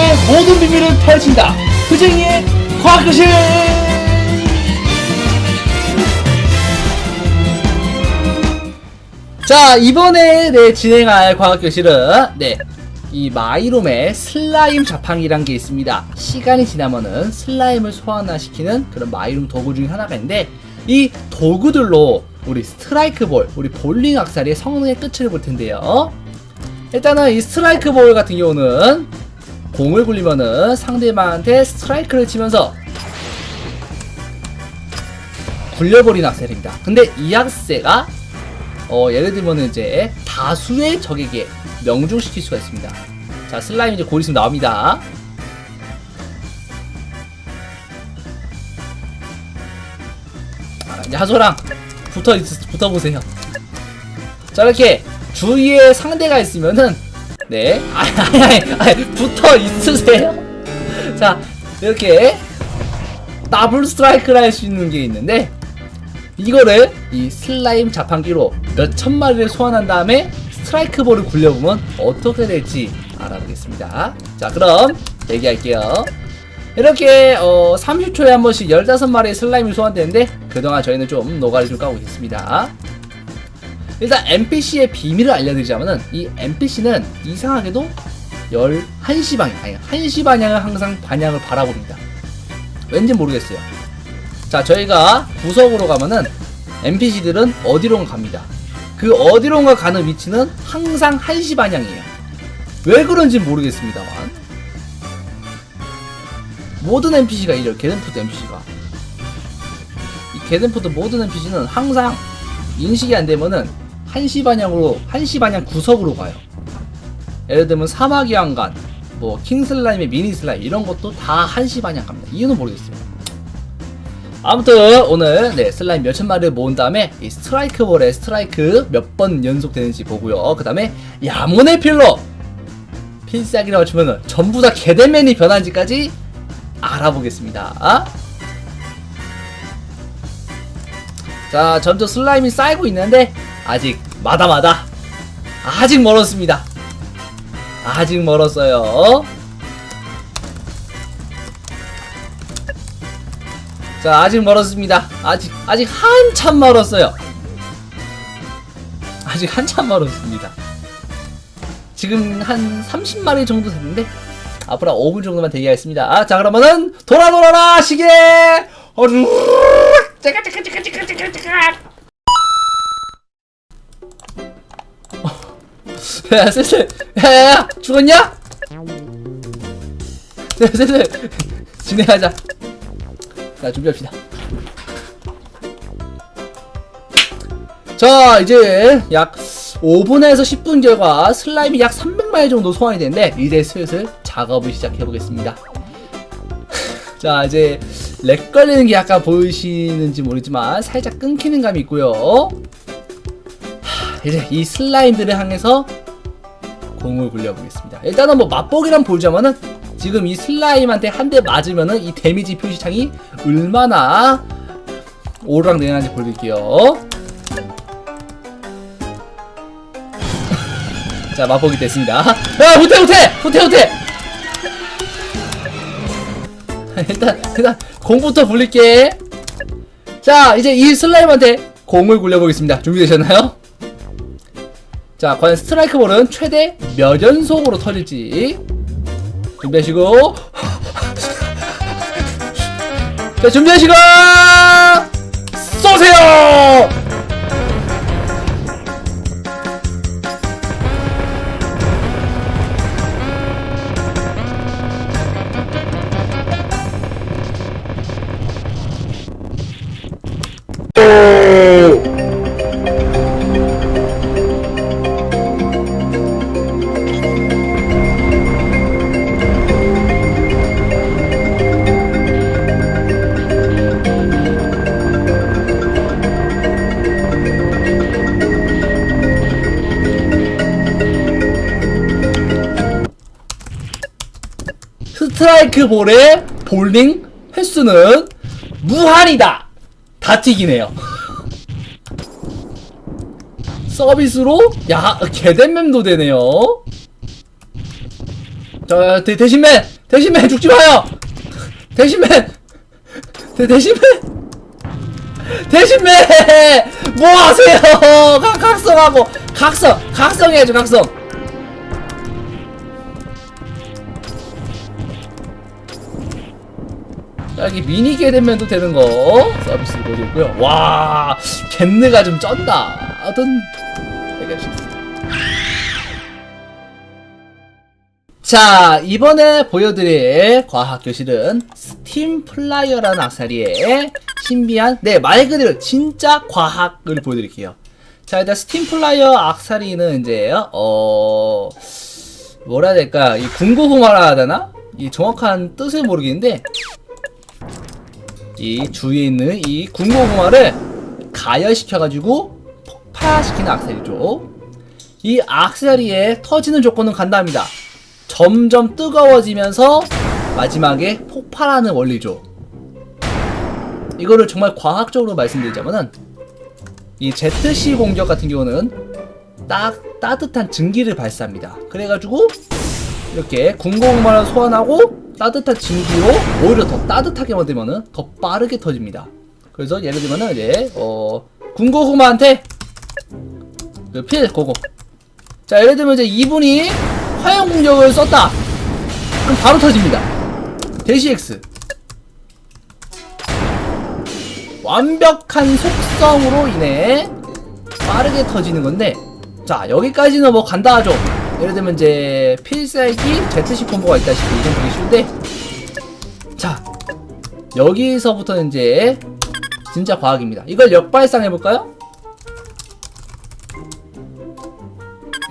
마이룸의 모든 비밀을 파헤친다. 그쟁이의 과학교실! 자, 이번에 네, 진행할 과학교실은, 네, 이 마이룸의 슬라임 자판기란 게 있습니다. 시간이 지나면은 슬라임을 소환시키는 그런 마이룸 도구 중에 하나가 있는데, 이 도구들로 우리 스트라이크 볼, 우리 볼링 악사리의 성능의 끝을 볼 텐데요. 일단은 이 스트라이크 볼 같은 경우는 공을 굴리면은 상대방한테 스트라이크를 치면서 굴려버리는 악셀입니다. 근데 이 악셀가 어, 예를 들면은 이제 다수의 적에게 명중시킬 수가 있습니다. 자, 슬라임 이제 곧 있으면 나옵니다. 아, 이제 하소랑 붙어 있, 붙어 보세요. 자, 이렇게 주위에 상대가 있으면은 네, 아니 아니, 아니 붙어 있으세요. 자, 이렇게 더블 스트라이크를 할 수 있는 게 있는데 이거를 이 슬라임 자판기로 몇 천 마리를 소환한 다음에 스트라이크 볼을 굴려보면 어떻게 될지 알아보겠습니다. 자, 그럼 얘기할게요. 이렇게 어, 30초에 한 번씩 15마리의 슬라임이 소환되는데 그동안 저희는 좀 노가리 좀 까고 있습니다. 일단 NPC의 비밀을 알려드리자면은 이 NPC는 이상하게도 11시 방향, 아니 1시 방향을 항상 방향을 바라봅니다. 왠지 모르겠어요. 자, 저희가 구석으로 가면은 NPC들은 어디론가 갑니다. 그 어디론가 가는 위치는 항상 1시 방향이에요. 왜 그런지 모르겠습니다만. 모든 NPC가 이래요. 게덴푸드 NPC가. 이 게덴푸드 모든 NPC는 항상 인식이 안 되면은 1시 방향으로 1시 방향 구석으로 가요. 예를 들면 사마귀 왕관, 뭐 킹슬라임의 미니 슬라임 이런 것도 다 1시 방향 갑니다. 이유는 모르겠어요. 아무튼 오늘 네, 슬라임 몇천 마리를 모은 다음에 이 스트라이크 볼에 스트라이크 몇 번 연속 되는지 보고요. 그 다음에 야몬의 필러 필살기라고 치면은 전부 다 개대맨이 변한지까지 알아보겠습니다. 자, 점점 슬라임이 쌓이고 있는데 아직 마다마다 아직 멀었습니다. 아직 멀었어요. 자, 아직 멀었습니다. 아직 아직 한참 멀었어요. 아직 한참 멀었습니다. 지금 한 30마리 정도 됐는데 앞으로 5분 정도만 대기하겠습니다. 아, 자 그러면은 돌아 돌아라 시계. 어루. 짜가 짜가 짜가 짜가 짜가. 야, 슬슬. 야, 야, 야, 죽었냐? 야, 슬슬. 진행하자. 자, 준비합시다. 자, 이제 약 5분에서 10분 결과 슬라임이 약 300마리 정도 소환이 되는데 이제 슬슬 작업을 시작해 보겠습니다. 자, 이제 렉 걸리는 게 약간 보이시는지 모르지만 살짝 끊기는 감이 있고요. 하, 이제 이 슬라임들을 향해서 공을 굴려보겠습니다. 일단은 뭐 맛보기란 보자면은 지금 이 슬라임한테 한 대 맞으면은 이 데미지 표시창이 얼마나 오르락내리락한지 보여드릴게요. 자 맛보기 됐습니다. 야 못해 못해 못해 못해. 일단 일단 공부터 굴릴게. 자 이제 이 슬라임한테 공을 굴려보겠습니다. 준비되셨나요? 자 과연 스트라이크 볼은 최대 몇 연속으로 터질지 준비하시고 자 준비하시고 쏘세요. 스트라이크 볼의 볼링 횟수는 무한이다. 다 튀기네요. 서비스로 야 개댄mem도 되네요. 자, 대, 대신맨! 대신맨 죽지 마요! 대신맨! 대, 대신맨! 대신맨! 뭐 하세요! 각, 각성하고! 각성! 각성해야죠, 각성! 여기 미니 게임맨도 되는 거 서비스 보여드리고요. 와, 겐느가 좀 쩐다. 하든, 해결할 수. 자, 이번에 보여드릴 과학 교실은 스팀 플라이어라는 악사리의 신비한, 네, 말 그대로 진짜 과학을 보여드릴게요. 자, 일단 스팀 플라이어 악사리는 이제, 어, 뭐라 해야 될까, 이 해야 되나? 이 정확한 뜻을 모르겠는데, 이 주위에 있는 이 군고구마를 가열시켜가지고 폭파시키는 악셀이죠. 이 악셀이의 터지는 조건은 간단합니다. 점점 뜨거워지면서 마지막에 폭발하는 원리죠. 이거를 정말 과학적으로 말씀드리자면은 이 ZC 공격 같은 경우는 딱 따뜻한 증기를 발사합니다. 그래가지고 이렇게 군고구마를 소환하고 따뜻한 증기로 오히려 더 따뜻하게 만들면은 더 빠르게 터집니다. 그래서 예를 들면은 이제 어 군고구마한테 그필 고고. 자 예를 들면 이제 이분이 화염 공격을 썼다. 그럼 바로 터집니다. 대시 X. 완벽한 속성으로 인해 빠르게 터지는 건데 자 여기까지는 뭐 간다 하죠 예를 들면 이제 필살기 ZC 콤보가 있다시피 이건 되게 쉬운데 자 여기서부터는 이제 진짜 과학입니다. 이걸 역발상 해볼까요?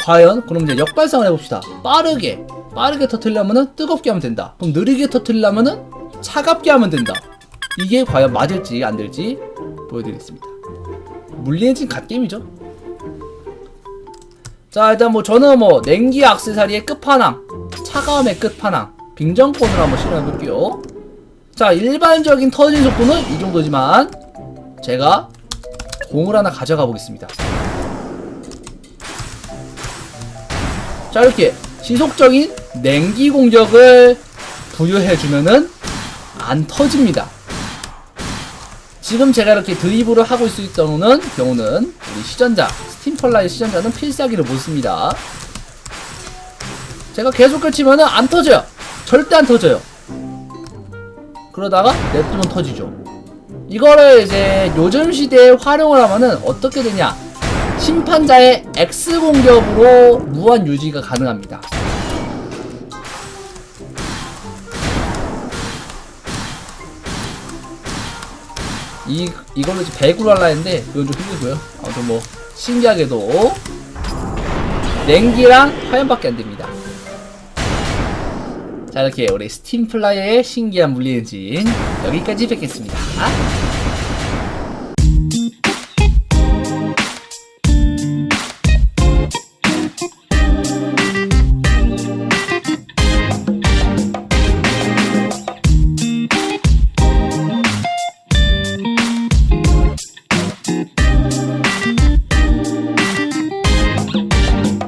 과연 그럼 이제 역발상을 해봅시다. 빠르게 빠르게 터트리려면은 뜨겁게 하면 된다. 그럼 느리게 터트리려면은 차갑게 하면 된다. 이게 과연 맞을지 안 될지 보여드리겠습니다. 물리엔진 갓게임이죠 자 일단 뭐 저는 뭐 냉기 악세사리의 끝판왕 차가움의 끝판왕 빙정권으로 한번 실험해 볼게요. 자 일반적인 터진 속도는 이 정도지만 제가 공을 하나 가져가 보겠습니다. 자 이렇게 지속적인 냉기 공격을 부여해 주면은 안 터집니다 지금 제가 이렇게 드리블을 하고 있을 경우는 우리 시전자 스팀펄라의 시전자는 필살기를 못 씁니다. 제가 계속 걸치면은 안 터져요. 절대 안 터져요. 그러다가 냅두면 터지죠. 이거를 이제 요즘 시대에 활용을 하면은 어떻게 되냐? 심판자의 X 공격으로 무한 유지가 가능합니다. 이 이걸로 이제 배구를 하려 했는데 그건 좀 힘들고요. 아무튼 뭐 신기하게도 냉기랑 화염밖에 안 됩니다. 자 이렇게 우리 스팀 플라이의 신기한 물리 엔진 여기까지 뵙겠습니다.